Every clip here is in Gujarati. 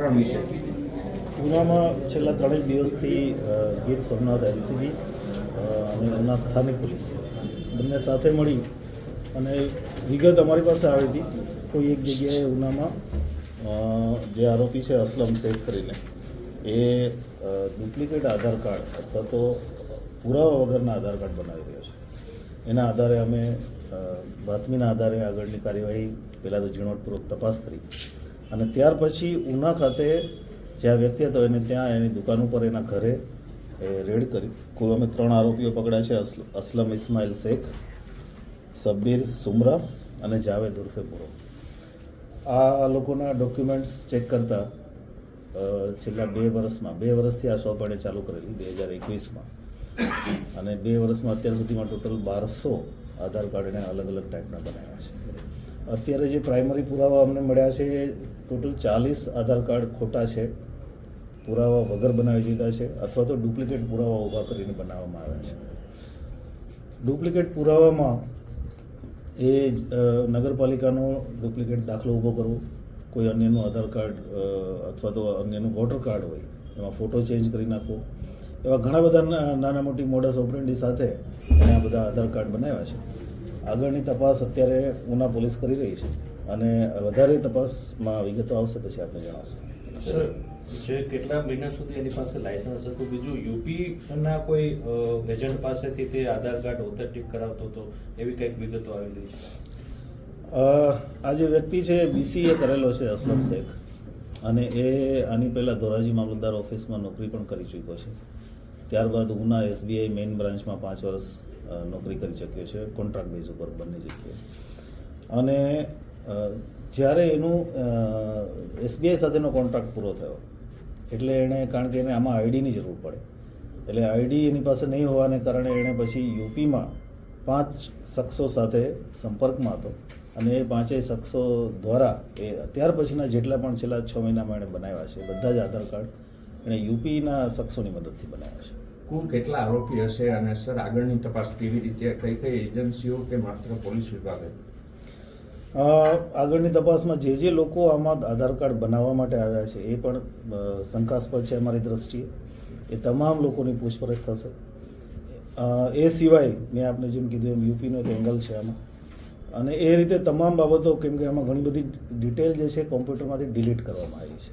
પ્રકરણ વિશે. ઉનામાં છેલ્લા ત્રણેક દિવસથી ગીર સોમનાથ એલસીબી અને એમના સ્થાનિક પોલીસ બંને સાથે મળી અને વિગત અમારી પાસે આવી હતી. કોઈ એક જગ્યાએ ઉનામાં જે આરોપી છે અસલમ શેખ કરીને, એ ડુપ્લિકેટ આધાર કાર્ડ અથવા તો પુરાવા વગરના આધાર કાર્ડ બનાવી રહ્યો છે. એના આધારે અમે બાતમીના આધારે આગળની કાર્યવાહી પહેલાં તો ઝીણવટપૂર્વક તપાસ કરી. અને ત્યાર પછી ઉના ખાતે જ્યાં વ્યક્તિ હતો એને ત્યાં એની દુકાન ઉપર એના ઘરે એ રેડ કરી. કુલ અમે ત્રણ આરોપીઓ પકડ્યા છે અસલમ ઇસ્માઇલ શેખ, સબ્બીર સુમરા અને જાવેદ ઉર્ફે પુરો. આ લોકોના ડોક્યુમેન્ટ્સ ચેક કરતા છેલ્લા બે વર્ષમાં, બે વર્ષથી આ શોપ એણે ચાલુ કરેલી, બે હજાર એકવીસમાં. અને બે વર્ષમાં અત્યાર સુધીમાં ટોટલ બારસો આધાર કાર્ડ એણે અલગ અલગ ટાઈપના બનાવ્યા છે. અત્યારે જે પ્રાઇમરી પુરાવા અમને મળ્યા છે ટોટલ ચાલીસ આધાર કાર્ડ ખોટા છે, પુરાવા વગર બનાવી દીધા છે, અથવા તો ડુપ્લિકેટ પુરાવા ઊભા કરીને બનાવવામાં આવ્યા છે. ડુપ્લિકેટ પુરાવામાં એ નગરપાલિકાનો ડુપ્લિકેટ દાખલો ઊભો કરવો, કોઈ અન્યનું આધાર કાર્ડ અથવા તો અન્યનું વોટર કાર્ડ હોય, એમાં ફોટો ચેન્જ કરી નાખવો, એવા ઘણા બધા નાના મોટી મોડસ ઓપરેન્ડી સાથે એણે બધા આધાર કાર્ડ બનાવ્યા છે. આગળની તપાસ અત્યારે ઉના પોલીસ કરી રહી છે. અને વધારે તપાસમાં વિગતો આવશે પછી આપણે જણાવશું. સર જે કેટલા મહિના સુધી એની પાસે લાયસન્સ હતું? બીજું યુપી ના કોઈ એજન્ટ પાસેથી તે આધાર કાર્ડ ઓથેન્ટિક કરાવતો હતો? એવી કંઈક વિગતો આવેલી છે. આ જે વ્યક્તિ છે બીસીએ કરેલો છે અસલમ શેખ. અને એ આની પહેલાં ધોરાજી મામલતદાર ઓફિસમાં નોકરી પણ કરી ચૂક્યો છે. ત્યારબાદ ઉના એસબીઆઈ મેઇન બ્રાન્ચમાં પાંચ વર્ષ નોકરી કરી ચૂક્યો છે. કોન્ટ્રાક્ટ બેઝ ઉપર બંને જગ્યાએ. અને જ્યારે એનું એસબીઆઈ સાથેનો કોન્ટ્રાક્ટ પૂરો થયો એટલે એણે કારણ કે એને આમાં આઈડીની જરૂર પડે. એટલે આઈડી એની પાસે નહીં હોવાને કારણે એણે પછી યુપીમાં પાંચ શખ્સો સાથે સંપર્કમાં હતો. અને એ પાંચેય શખ્સો દ્વારા એ ત્યાર પછીના જેટલા પણ છેલ્લા છ મહિનામાં એણે બનાવ્યા છે બધા જ આધાર કાર્ડ એણે યુપીના શખ્સોની મદદથી બનાવ્યા છે. કુલ કેટલા આરોપી હશે અને સર આગળની તપાસ કેવી રીતે કઈ કઈ એજન્સીઓ કે માત્ર પોલીસ વિભાગે? અ, આગળની તપાસમાં જે જે લોકો આમાં આધાર કાર્ડ બનાવવા માટે આવ્યા છે એ પણ શંકાસ્પદ છે અમારી દ્રષ્ટિએ. એ તમામ લોકોની પૂછપરછ થશે. એ સિવાય મેં આપને જેમ કીધું એમ યુપીનો એક એંગલ છે આમાં. અને એ રીતે તમામ બાબતો, કેમ કે આમાં ઘણી બધી ડિટેલ જે છે કોમ્પ્યુટરમાંથી ડિલીટ કરવામાં આવી છે.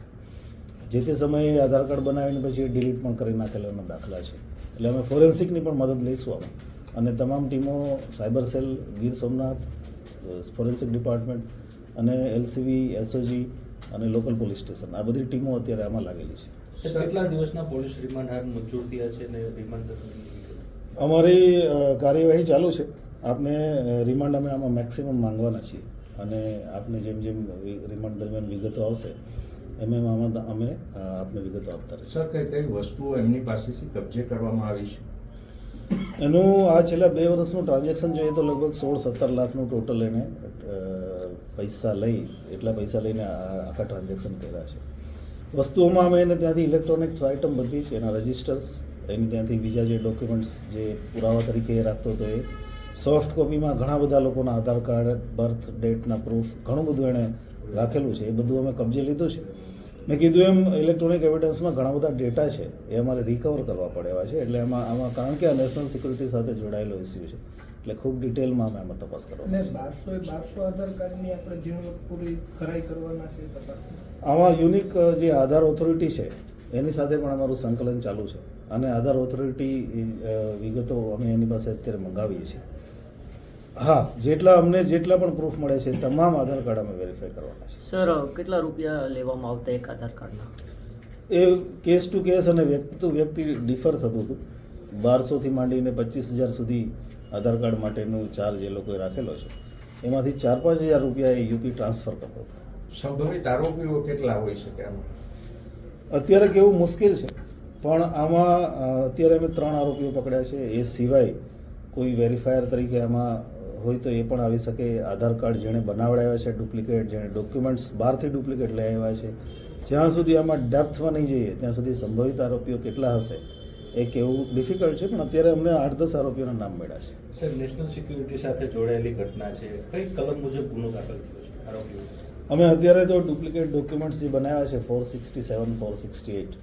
જે તે સમયે આધાર કાર્ડ બનાવીને પછી એ ડિલીટ પણ કરી નાખેલાના દાખલા છે. એટલે અમે ફોરેન્સિકની પણ મદદ લઈશું આમાં. અને તમામ ટીમો, cyber cell, Gir Somnath forensic department અને એલસીબી એસઓજી અને લોકલ પોલીસ સ્ટેશન. આ બધી ટીમો અત્યારે આમાં લાગેલી છે. સર કેટલા દિવસના પોલીસ રિમાન્ડ હાલ મંજૂર થયા છે અને રિમાન્ડ અમારી કાર્યવાહી ચાલુ છે. આપને રિમાન્ડ અમે આમાં મેક્સિમમ માંગવાના છીએ. અને આપને જેમ જેમ રિમાન્ડ દરમિયાન વિગતો આવશે એમ એમ આમાં અમે આપને વિગતો આપતા રહીશું. સર કઈ કઈ વસ્તુઓ એમની પાસેથી કબજે કરવામાં આવી છે? એનું આ છેલ્લા બે વર્ષનું ટ્રાન્ઝેક્શન જોઈએ તો લગભગ સોળ સત્તર લાખનું ટોટલ એને પૈસા લઈ, એટલા પૈસા લઈને આખા ટ્રાન્ઝેક્શન કર્યા છે. વસ્તુઓમાં અમે એને ત્યાંથી ઇલેક્ટ્રોનિક્સ આઇટમ બધી છે, એના રજિસ્ટર્સ એની ત્યાંથી બીજા જે ડોક્યુમેન્ટ્સ જે પુરાવા તરીકે એ રાખતો હતો એ સોફ્ટ કોપીમાં ઘણા બધા લોકોના આધાર કાર્ડ બર્થ ડેટના પ્રૂફ ઘણું બધું એણે રાખેલું છે. એ બધું અમે કબજે લીધું છે. મેં કીધું એમ ઇલેક્ટ્રોનિક એવિડન્સમાં ઘણા બધા ડેટા છે એ અમારે રિકવર કરવા પડે એવા છે એટલે એમાં આમાં કારણ કે આ નેશનલ સિક્યુરિટી સાથે જોડાયેલો ઇસ્યુ છે. એટલે ખૂબ ડિટેલમાં અમે એમાં તપાસ કરવા બારસો બારસો આધાર કાર્ડની આપણે ઝીણવટ પૂરી ખરાઈ કરવાના છે તપાસ આમાં યુનિક જે આધાર ઓથોરિટી છે એની સાથે પણ અમારું સંકલન ચાલુ છે. અને આધાર ઓથોરિટી વિગતો અમે એની પાસે અત્યારે મંગાવીએ છીએ. હા જેટલા અમને જેટલા પણ પ્રૂફ મળે છે તમામ આધાર કાર્ડ અમે વેરીફાઈ કરવાના છે. સર કેટલા રૂપિયા લેવામાં આવતા એક આધાર કાર્ડના? એ કેસ ટુ કેસ અને વ્યક્તિ ટુ વ્યક્તિ ડિફર થતું હતું. બારસોથી માંડીને પચીસ હજાર સુધી આધાર કાર્ડ માટેનું ચાર્જ એ લોકોએ રાખેલો છે. એમાંથી ચાર પાંચ હજાર રૂપિયા એ યુપી ટ્રાન્સફર કરતો હતો. સંભવિત આરોપીઓ કેટલા હોઈ શકે આમાં? અત્યારે કેવું મુશ્કેલ છે પણ આમાં અત્યારે અમે ત્રણ આરોપીઓ પકડ્યા છે. એ સિવાય કોઈ વેરીફાયર તરીકે આમાં હોય તો એ પણ આવી શકે. આધાર કાર્ડ જેણે બનાવડાવ્યા છે ડુપ્લિકેટ જેણે ડોક્યુમેન્ટ્સ બહારથી ડુપ્લિકેટ લઈ આવ્યા છે. જ્યાં સુધી આમાં ડેપ્થમાં નહીં જઈએ ત્યાં સુધી સંભવિત આરોપીઓ કેટલા હશે એ કેવું ડિફિકલ્ટ છે પણ અત્યારે અમને આઠ દસ આરોપીઓના નામ મળ્યા છે. સર નેશનલ સિક્યુરિટી સાથે જોડાયેલી ઘટના છે. કઈ કલમ મુજબ ગુનો દાખલ થયો છે આરોપીઓ અમે અત્યારે તો ડુપ્લિકેટ ડોક્યુમેન્ટ્સ જે બનાવ્યા છે four sixty seven four sixty eight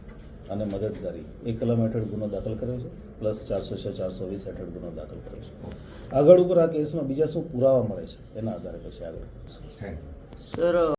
અને મદદગારી. એ કલમ હેઠળ ગુનો દાખલ કર્યો છે પ્લસ ચારસો છ ચારસો વીસ હેઠળ ગુનો દાખલ કર્યો છે. આગળ ઉપર આ કેસમાં બીજા શું પુરાવા મળે છે એના આધારે પછી આગળ સર